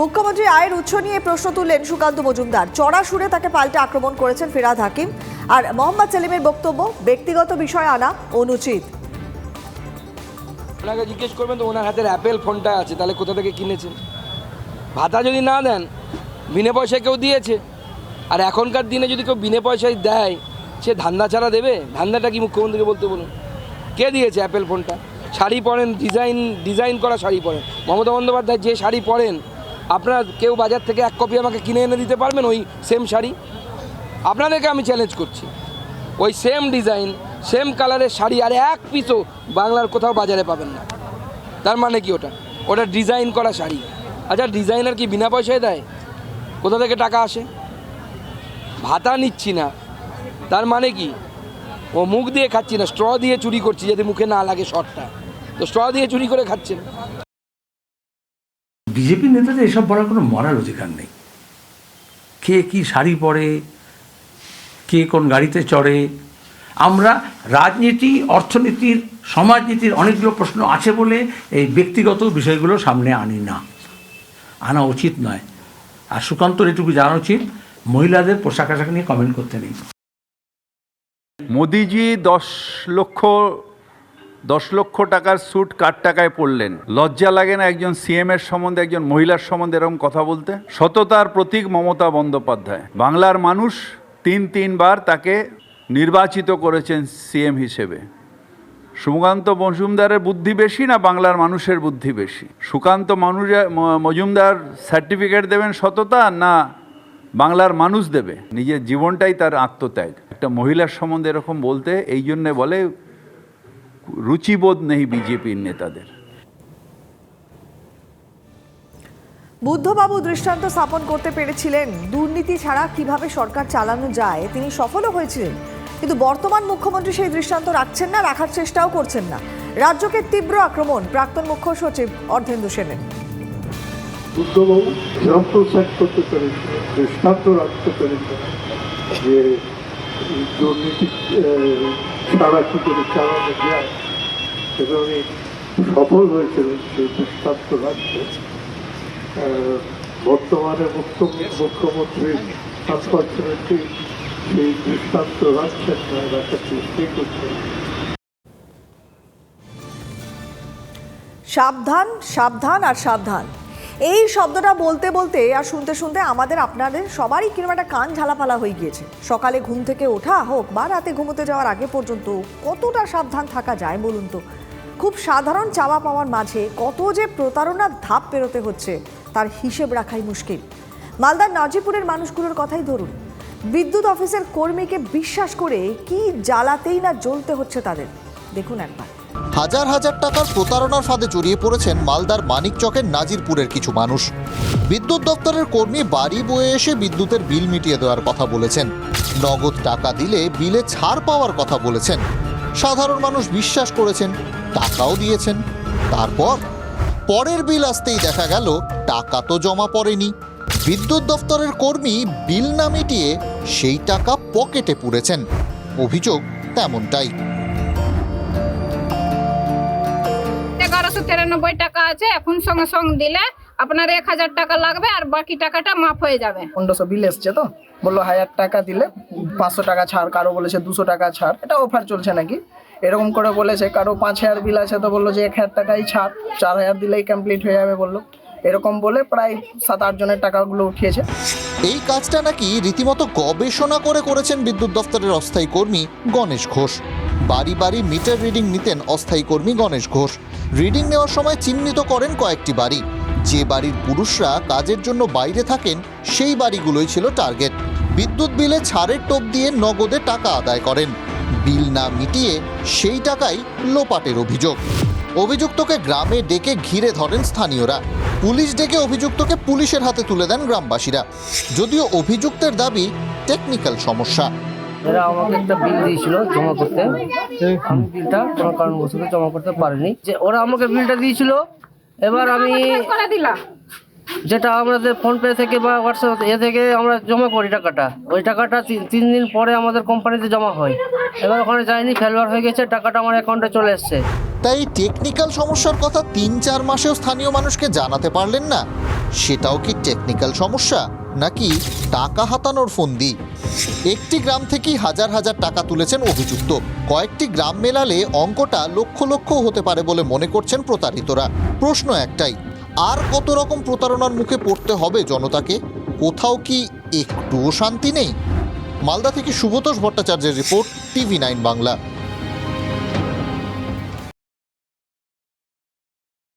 মুখ্যমন্ত্রী আয়ের উৎস নিয়ে প্রশ্ন তুললেন সুকান্ত মজুমদার। চড়া সুরে তাকে পাল্টে আক্রমণ করেছেন ফিরাদ হাকিম। আর মোহাম্মদ সেলিমের বক্তব্য, ব্যক্তিগত বিষয় আনা অনুচিত। ওনাকে জিজ্ঞেস করবেন তো ওনার হাতের অ্যাপেল ফোনটা আছে, তাহলে কোথা থেকে কিনেছেন? ভাতা যদি না দেন, বিনে পয়সায় কেউ দিয়েছে। আর এখনকার দিনে যদি কেউ বিনে পয়সায় দেয়, সে ধান্দা ছাড়া দেবে? ধান্দাটা কি মুখ্যমন্ত্রীকে বলতে বলুন। কে দিয়েছে অ্যাপেল ফোনটা শাড়ি পরেন ডিজাইন ডিজাইন করা শাড়ি পরেন। মমতা বন্দ্যোপাধ্যায় যে শাড়ি পরেন আপনারা কেউ বাজার থেকে এক কপি আমাকে কিনে এনে দিতে পারবেন ওই সেম শাড়ি? আপনাদেরকে আমি চ্যালেঞ্জ করছি। ওই সেম ডিজাইন সেম কালারের শাড়ি আর এক পিসও বাংলার কোথাও বাজারে পাবেন না। তার মানে কি ওটা? ওটা ডিজাইন করা শাড়ি। আচ্ছা ডিজাইনার কি বিনা পয়সায় দেয়? কোথা থেকে টাকা আসে? ভাতা নিচ্ছি না। তার মানে কি? ও মুখ দিয়ে খাচ্ছি না স্ট্র দিয়ে চুরি করছি যাতে মুখে না লাগে শর্টটা তো স্ট্র দিয়ে চুরি করে খাচ্ছেন। বিজেপি নেতাদের এসব বলার কোনো মরার অধিকার নেই। কে কি শাড়ি পরে, কে কোন গাড়িতে চড়ে। আমরা রাজনীতি, অর্থনীতির, সমাজনীতির অনেকগুলো প্রশ্ন আছে বলে এই ব্যক্তিগত বিষয়গুলো সামনে আনি না। আনা উচিত নয়। আর সুকান্তর এটুকু জানা উচিত, মহিলাদের পোশাক আশাক নিয়ে কমেন্ট করতে নেই। মোদিজি দশ লক্ষ দশ লক্ষ টাকার স্যুট কার টাকায় পড়লেন লজ্জা লাগে না একজন সিএম এর সম্বন্ধে, একজন মহিলার সম্বন্ধে এরকম কথা বলতে? সততার প্রতীক মমতা বন্দ্যোপাধ্যায়। বাংলার মানুষ তিন তিনবার তাকে নির্বাচিত করেছেন সিএম হিসেবে। সুকান্ত মজুমদারের বুদ্ধি বেশি না বাংলার মানুষের বুদ্ধি বেশি? সুকান্ত মানুষ মজুমদার সার্টিফিকেট দেবেন সততা না বাংলার মানুষ দেবে? নিজের জীবনটাই তার আত্মত্যাগ। একটা মহিলার সম্বন্ধে এরকম বলতে, এই জন্যে বলে রুচিবোধ নেই বিজেপির নেতাদের। বুদ্ধবাবু দৃষ্টান্ত স্থাপন করতে পেরেছিলেন। দুর্নীতি ছাড়া কীভাবে সরকার চালানো যায় তিনি সফলও হয়েছিলেন। কিন্তু বর্তমান মুখ্যমন্ত্রী সেই দৃষ্টান্ত রাখছেন না রাখার চেষ্টাও করছেন না। রাজ্যকে তীব্র আক্রমণ প্রাক্তন মুখ্য সচিব অর্ধেন্দু সেনের। বুদ্ধবাবু এক্সাম্পল সেট করতে পেরেছে দৃষ্টান্ত রাখতে পেরেছে যে দুর্নীতি ছাড়া কি করে চালানো যায় এবং উনি সফল হয়েছিলেন সেই দৃষ্টান্ত রাখতে বর্তমানে মুখ্য মুখ্যমন্ত্রী আনফর্চুনেটলি সেই দৃষ্টান্ত রাখছেন না রাখার চেষ্টাই করছেন সাবধান সাবধান আর সাবধান। এই শব্দটা বলতে বলতে আর শুনতে শুনতে আমাদের আপনাদের সবারই কীরকম একটা কান ঝালাপালা হয়ে গিয়েছে। সকালে ঘুম থেকে ওঠা হোক বা রাতে ঘুমোতে যাওয়ার আগে পর্যন্ত কতটা সাবধান থাকা যায় বলুন তো? খুব সাধারণ চাওয়া পাওয়ার মাঝে কত যে প্রতারণার ধাপ পেরোতে হচ্ছে তার হিসেব রাখাই মুশকিল। মালদার নাজিপুরের মানুষগুলোর কথাই ধরুন। বিদ্যুৎ অফিসের কর্মীকে বিশ্বাস করে কি জ্বালাতেই না জ্বলতে হচ্ছে তাদের। দেখুন একবার। হাজার হাজার টাকার প্রতারণার ফাঁদে জড়িয়ে পড়েছেন মালদার মানিকচকের নাজিরপুরের কিছু মানুষ। বিদ্যুৎ দপ্তরের কর্মী বাড়ি বয়ে এসে বিদ্যুতের বিল মিটিয়ে দেওয়ার কথা বলেছেন। নগদ টাকা দিলে বিলে ছাড় পাওয়ার কথা বলেছেন। সাধারণ মানুষ বিশ্বাস করেছেন, টাকাও দিয়েছেন। তারপর পরের বিল আসতেই দেখা গেল, টাকা তো জমা পড়েনি। বিদ্যুৎ দপ্তরের কর্মী বিল না মিটিয়ে সেই টাকা পকেটে পুরেছেন। অভিযোগ তেমনটাই। এগারোশো তিরানব্বই টাকা আছে এখন সঙ্গে সঙ্গে দিলে আপনার এক হাজার টাকা লাগবে আর বাকি টাকাটা মাফ হয়ে যাবে। পনেরোশো বিল এসছে তো? বলল হাজার টাকা দিলে পাঁচশো টাকা ছাড় কারও বলেছে দুশো টাকা ছাড়। এটা অফার চলছে নাকি? এরকম করে বলেছে কারও পাঁচ হাজার বিল আছে তো বলল যে এক হাজার টাকাই ছাড় চার হাজার দিলেই কমপ্লিট হয়ে যাবে বলল। এরকম বলে প্রায় সাত আট জনের টাকাগুলো উঠিয়েছে। এই কাজটা নাকি রীতিমতো গবেষণা করে করেছেন বিদ্যুৎ দপ্তরের অস্থায়ী কর্মী গণেশ ঘোষ। বাড়ি বাড়ি মিটার রিডিং নিতেন অস্থায়ী কর্মী গণেশ ঘোষ। রিডিং নেওয়ার সময় চিহ্নিত করেন কয়েকটি বাড়ি। যে বাড়ির পুরুষরা কাজের জন্য বাইরে থাকেন, সেই বাড়িগুলোই ছিল টার্গেট। বিদ্যুৎ বিলে ছাড়ের টোপ দিয়ে নগদে টাকা আদায় করেন। বিল না মিটিয়ে সেই টাকাই লোপাটের অভিযোগ। অভিযুক্তকে গ্রামে ডেকে ঘিরে ধরেন স্থানীয়রা। পুলিশ ডেকে অভিযুক্তকে পুলিশের হাতে তুলে দেন গ্রামবাসীরা। যদিও অভিযুক্তের দাবি, টেকনিক্যাল সমস্যা। এরা আমাকে একটা বিল দিয়েছিল জমা করতে। আমি বিলটা কোনো কারণবশত জমা করতে পারিনি। যে ওরা আমাকে বিলটা দিয়েছিল এবার আমি যেটা আমাদের ফোন পে থেকে বা হোয়াটসঅ্যাপ এ থেকে আমরা জমা করি টাকাটা। ওই টাকাটা তিন দিন পরে আমাদের কোম্পানিতে জমা হয়। এবার ওখানে যায়নি ফেলবার হয়ে গেছে টাকাটা আমার অ্যাকাউন্টে চলে এসছে। তাই টেকনিক্যাল সমস্যার কথা তিন চার মাসেও স্থানীয় মানুষকে জানাতে পারলেন না। সেটাও কি টেকনিক্যাল সমস্যা? নাকি টাকা হাতানোর ফন্দি? একটি গ্রাম থেকেই হাজার হাজার টাকা তুলেছেন অভিযুক্ত। কয়েকটি গ্রাম মেলালে অঙ্কটা লক্ষ লক্ষ হতে পারে বলে মনে করছেন প্রতারিতরা। প্রশ্ন একটাই, আর কত রকম প্রতারণার মুখে পড়তে হবে জনতাকে? কোথাও কি একটুও শান্তি নেই? মালদা থেকে সুব্রতোষ ভট্টাচার্যের রিপোর্ট টিভি নাইন বাংলা।